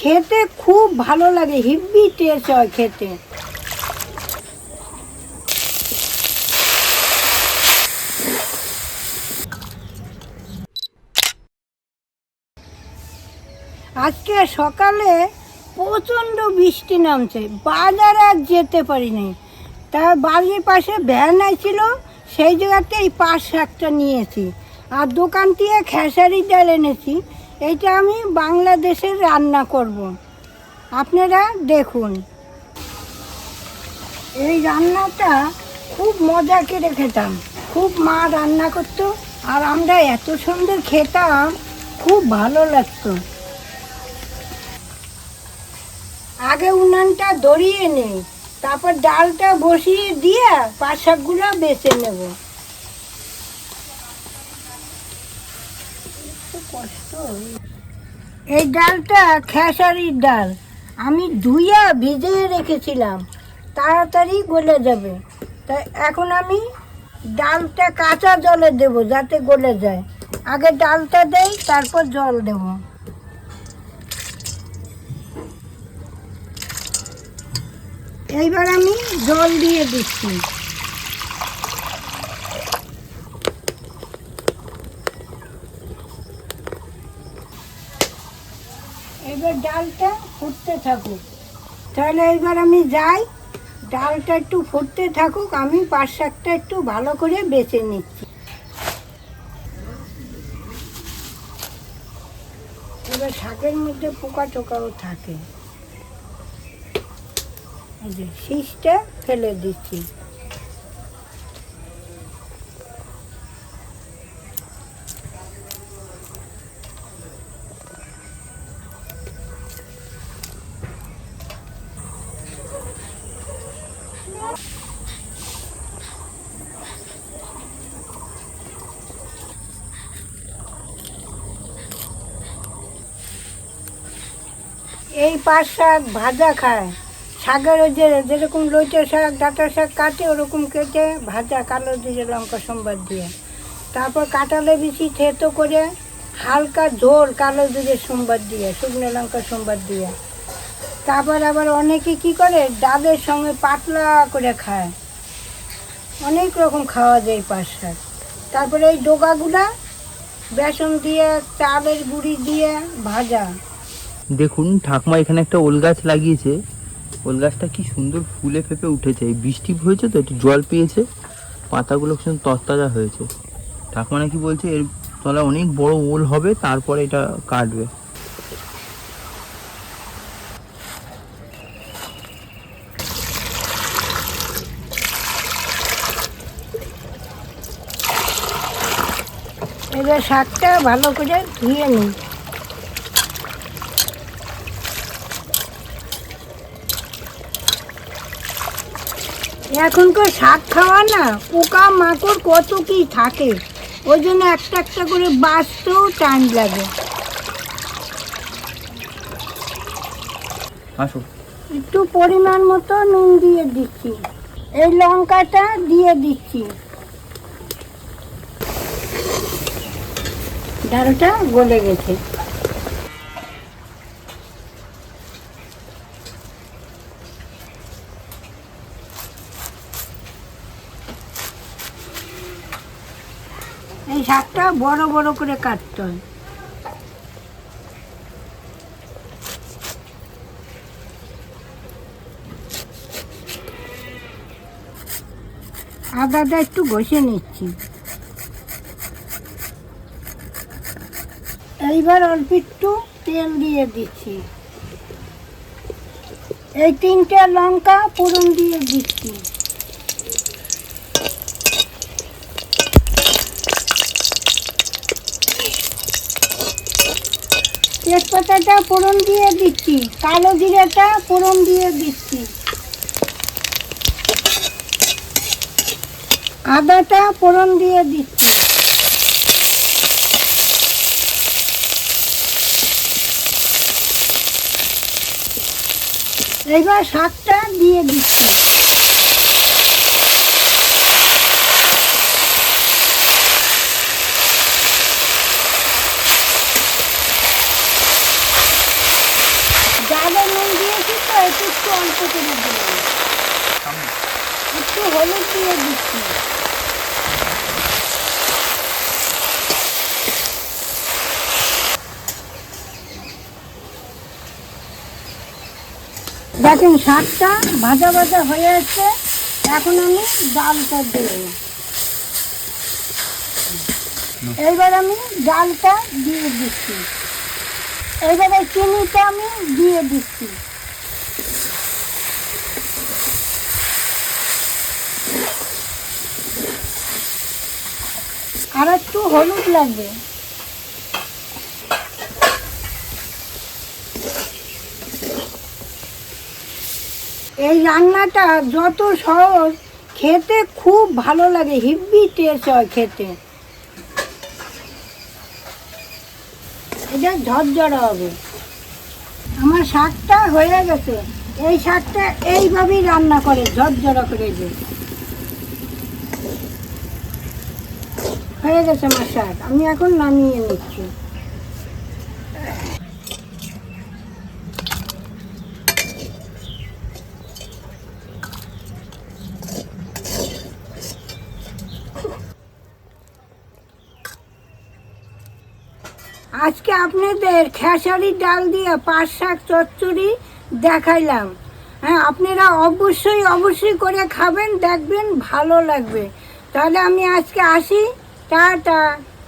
খেতে খুব ভালো লাগে, হিব্বি টেস্ট হয় খেতে। আজকে সকালে প্রচণ্ড বৃষ্টি নামছে, বাজার আর যেতে পারিনি। তার বাড়ির পাশে ভ্যান ছিল সেই জায়গাতে এই পাশ শাকটা নিয়েছি। আর দোকান থেকে খেসারি ডাল এনেছি এইটা আমি বাংলাদেশের রান্না করব। আপনারা দেখুন। এই রান্নাটা খুব মজা করে খেতাম। খুব মা রান্না করতো আর আমরা এত সুন্দর খেতাম, খুব ভালো লাগতো। আগে উনানটা ধরিয়ে নেই, তারপর ডালটা বসিয়ে দিয়ে পাশাকগুলো বেছে নেব। এই ডালটা খেসারির ডাল। আমি ধুইয়া ভিজিয়ে রেখেছিলাম। তাড়াতাড়ি গলে যাবে। তাই এখন আমি ডালটা কাঁচা জলে দেব যাতে গলে যায়। আগে ডালটা দেই, তারপর জল দেবো। এইবার আমি জল দিয়ে দিচ্ছি। এবার ডালটা ফুটতে থাকুক। তাহলে এবার আমি যাই, ডালটা একটু ফুটতে থাকুক, আমি পাঁচ শাকটা একটু ভালো করে বেছে নিচ্ছি। এবার শাকের মধ্যে পোকা টোকাও থাকে। শীষটা ফেলে দিচ্ছি। এই পাঁচ শাক ভাজা খায়। শাকের যে যেরকম লইটে শাক, ডাঁটা শাক কাটে, ওরকম কেটে ভাজা কালো দিয়ে লঙ্কা সম্বাদ দিয়ে। তারপর কাটালে বেশি থেতো করে হালকা ঝোল কালো দিয়ে সোমবার দিয়ে, শুকনো লঙ্কা সোমবার দিয়ে। তারপর আবার অনেকে কি করে, ডালের সঙ্গে পাতলা করে খায়। অনেক রকম খাওয়া যায় পাঁচ শাক। তারপরে এই ডোকাগুলা বেসন দিয়ে, চালের গুঁড়ি দিয়ে ভাজা। দেখুন, ঠাকমা এখানে একটা ওল গাছ লাগিয়েছে। ওল গাছটা কি সুন্দর ফুলে ফেপে উঠেছে। বৃষ্টি হয়েছে তো, একটু জল পেয়েছে। পাতাগুলো সুন্দর তরতাজা হয়েছে। ঠাকমা নাকি বলছে, এর তলায় অনেক বড় ওল হবে, তারপরে এটা কাটবে। এবার শাকটা ভালো করে ধুয়ে নিই এখনকার শাক খাওয়া না পোকা মাকড় কত কি থাকে। ওই জন্য একটা একটা করে বাঁচতেও টাইম লাগে। আসো। একটু পরিমাণ মতো নুন দিয়ে দিচ্ছি। এই লঙ্কাটা দিয়ে দিচ্ছি। ডালটা গলে গেছে। শাকটা বড় বড় করে কাটতে হয়। আদাটা একটু ঘষে নিচ্ছি। এইবার অল্প একটু তেল দিয়ে দিচ্ছি। এই তিনটে লঙ্কা পুরন দিয়ে দিচ্ছি। তেজপাতাটা ফোড়ন দিয়ে দিচ্ছি, কালো জিরাটা ফোড়ন দিয়ে দিচ্ছি। আদাটা ফোড়ন দিয়ে দিচ্ছি। এবার শাকটা দিয়ে দিচ্ছি। অল্প করে দিলাম। একটু হলুদ দিয়ে দিচ্ছি। দেখেন শাকটা ভাজা ভাজা হয়ে যাচ্ছে এখন আমি ডালটা দেব। এইবার আমি ডালটা দিয়ে দিচ্ছি। এইবারে চিনিটা আমি দিয়ে দিচ্ছি। আর একটু হলুদ লাগবে। এই রান্নাটা যত সহজ, খেতে খুব ভালো লাগে, হিব্বি টেস্ট হয় খেতে। এটা ঝরঝরা হবে। আমার শাকটা হয়ে গেছে। এই শাকটা এইভাবেই রান্না করে, ঝরঝরা করে যে। হয়ে গেছে আমার শাক আমি এখন নামিয়ে নিচ্ছি। আজকে আপনাদের খেসারি ডাল দিয়ে পাঁচ শাক চচ্চড়ি দেখাইলাম। হ্যাঁ আপনারা অবশ্যই অবশ্যই করে খাবেন, দেখবেন, ভালো লাগবে। তাহলে আমি আজকে আসি। 渣渣